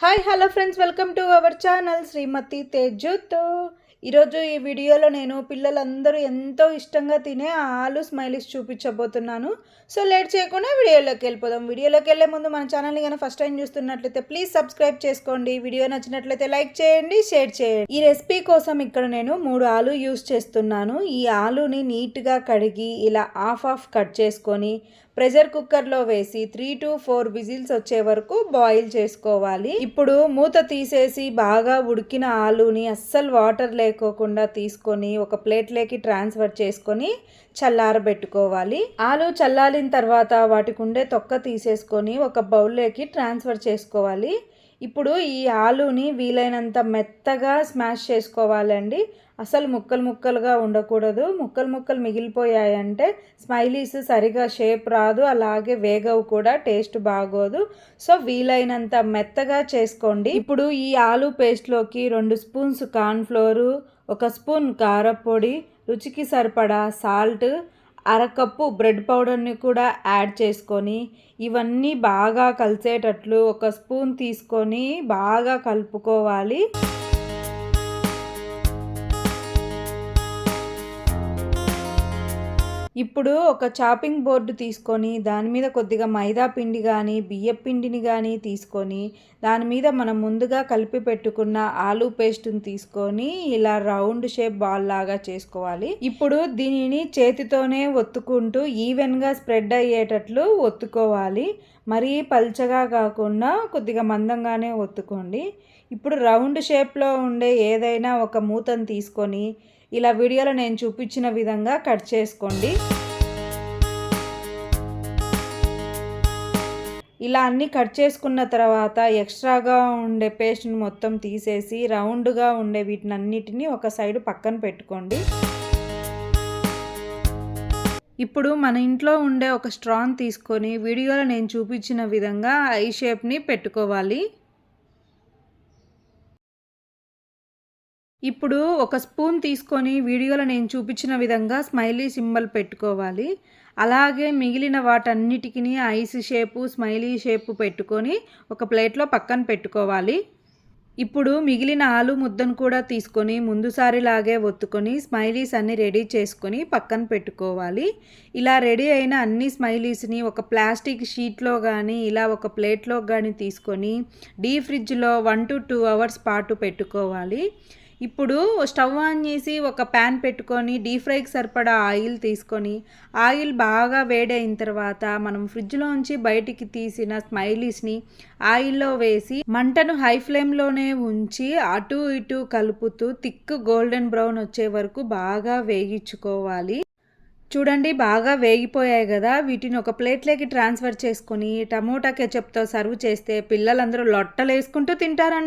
Hi hello friends welcome to our channel Srimathi తేజుతో ఈరోజు ఈ వీడియోలో నేను పిల్లలందరూ ఎంతో ఇష్టంగా తినే ఆలు స్మైలీస్ చూపించబోతున్నాను. సో లేట్ చేయకుండా వీడియోలోకి వెళ్ళిపోదాం. వీడియోలోకి వెళ్ళే ముందు మన ఛానల్ని కానీ ఫస్ట్ టైం చూస్తున్నట్లయితే ప్లీజ్ సబ్స్క్రైబ్ చేసుకోండి. వీడియో నచ్చినట్లయితే లైక్ చేయండి షేర్ చేయండి. ఈ రెసిపీ కోసం ఇక్కడ నేను మూడు ఆలు యూస్ చేస్తున్నాను. ఈ ఆలుని నీట్గా కడిగి ఇలా ఆఫ్ ఆఫ్ కట్ చేసుకొని ప్రెషర్ కుక్కర్లో వేసి త్రీ టు ఫోర్ విజిల్స్ వచ్చే వరకు బాయిల్ చేసుకోవాలి. ఇప్పుడు మూత తీసేసి బాగా ఉడికిన ఆలుని అస్సలు వాటర్ లేకోకుండా తీసుకొని ఒక ప్లేట్లోకి ట్రాన్స్ఫర్ చేసుకొని చల్లారబెట్టుకోవాలి. ఆలు చల్లాలిన తర్వాత వాటికి ఉండే తొక్క తీసేసుకొని ఒక బౌల్లోకి ట్రాన్స్ఫర్ చేసుకోవాలి. ఇప్పుడు ఈ ఆలుని వీలైనంత మెత్తగా స్మాష్ చేసుకోవాలండి. అసలు ముక్కలు ముక్కలుగా ఉండకూడదు. ముక్కలు ముక్కలు మిగిలిపోయాయంటే స్మైలీస్ సరిగా షేప్ రాదు. అలాగే వేగవు కూడా టేస్ట్ బాగోదు. సో వీలైనంత మెత్తగా చేసుకోండి. ఇప్పుడు ఈ ఆలు పేస్ట్లోకి రెండు స్పూన్స్ కార్న్ఫ్లోరు ఒక స్పూన్ కారపొడి రుచికి సరిపడా సాల్ట్ అరకప్పు బ్రెడ్ పౌడర్ని కూడా యాడ్ చేసుకొని ఇవన్నీ బాగా కలిసేటట్లు ఒక స్పూన్ తీసుకొని బాగా కలుపుకోవాలి. ఇప్పుడు ఒక చాపింగ్ బోర్డు తీసుకొని దాని మీద కొద్దిగా మైదా పిండి కానీ బియ్య పిండిని కానీ తీసుకొని దాని మీద మనం ముందుగా కలిపి పెట్టుకున్న ఆలు పేస్ట్ని తీసుకొని ఇలా రౌండ్ షేప్ బాల్ లాగా చేసుకోవాలి. ఇప్పుడు దీనిని చేతితోనే ఒత్తుకుంటూ ఈవెన్గా స్ప్రెడ్ అయ్యేటట్లు ఒత్తుకోవాలి. మరీ పల్చగా కాకుండా కొద్దిగా మందంగానే ఒత్తుకోండి. ఇప్పుడు రౌండ్ షేప్లో ఉండే ఏదైనా ఒక మూతను తీసుకొని ఇలా వీడియోలో నేను చూపించిన విధంగా కట్ చేసుకోండి. ఇలా అన్నీ కట్ చేసుకున్న తర్వాత ఎక్స్ట్రాగా ఉండే పేస్ట్ని మొత్తం తీసేసి రౌండ్గా ఉండే వీటిని అన్నిటినీ ఒక సైడ్ పక్కన పెట్టుకోండి. ఇప్పుడు మన ఇంట్లో ఉండే ఒక స్ట్రాంగ్ తీసుకొని వీడియోలో నేను చూపించిన విధంగా ఐ షేప్ని పెట్టుకోవాలి. ఇప్పుడు ఒక స్పూన్ తీసుకొని వీడియోలో నేను చూపించిన విధంగా స్మైలీ సింబల్ పెట్టుకోవాలి. అలాగే మిగిలిన వాటన్నిటికీ ఐస్ షేపు స్మైలీ షేపు పెట్టుకొని ఒక ప్లేట్లో పక్కన పెట్టుకోవాలి. ఇప్పుడు మిగిలిన ఆలు ముద్దను కూడా తీసుకొని ముందుసారిలాగే ఒత్తుకొని స్మైలీస్ అన్ని రెడీ చేసుకొని పక్కన పెట్టుకోవాలి. ఇలా రెడీ అయిన అన్ని స్మైలీస్ని ఒక ప్లాస్టిక్ షీట్లో కానీ ఇలా ఒక ప్లేట్లో కానీ తీసుకొని డీ ఫ్రిడ్జ్లో వన్ టు టూ అవర్స్ పాటు పెట్టుకోవాలి. ఇప్పుడు స్టవ్ ఆన్ చేసి ఒక ప్యాన్ పెట్టుకొని డీప్ ఫ్రైకి సరిపడా ఆయిల్ తీసుకొని ఆయిల్ బాగా వేడైన తర్వాత మనం ఫ్రిడ్జ్లోంచి బయటికి తీసిన స్మైలీస్ని ఆయిల్లో వేసి మంటను హై ఫ్లేమ్లోనే ఉంచి అటు ఇటు కలుపుతూ థిక్ గోల్డెన్ బ్రౌన్ వచ్చే వరకు బాగా వేగించుకోవాలి. చూడండి బాగా వేగిపోయాయి కదా. వీటిని ఒక ప్లేట్లోకి ట్రాన్స్ఫర్ చేసుకొని టమోటా కెచప్తో సర్వ్ చేస్తే పిల్లలందరూ లొట్టలు వేసుకుంటూ తింటారండి.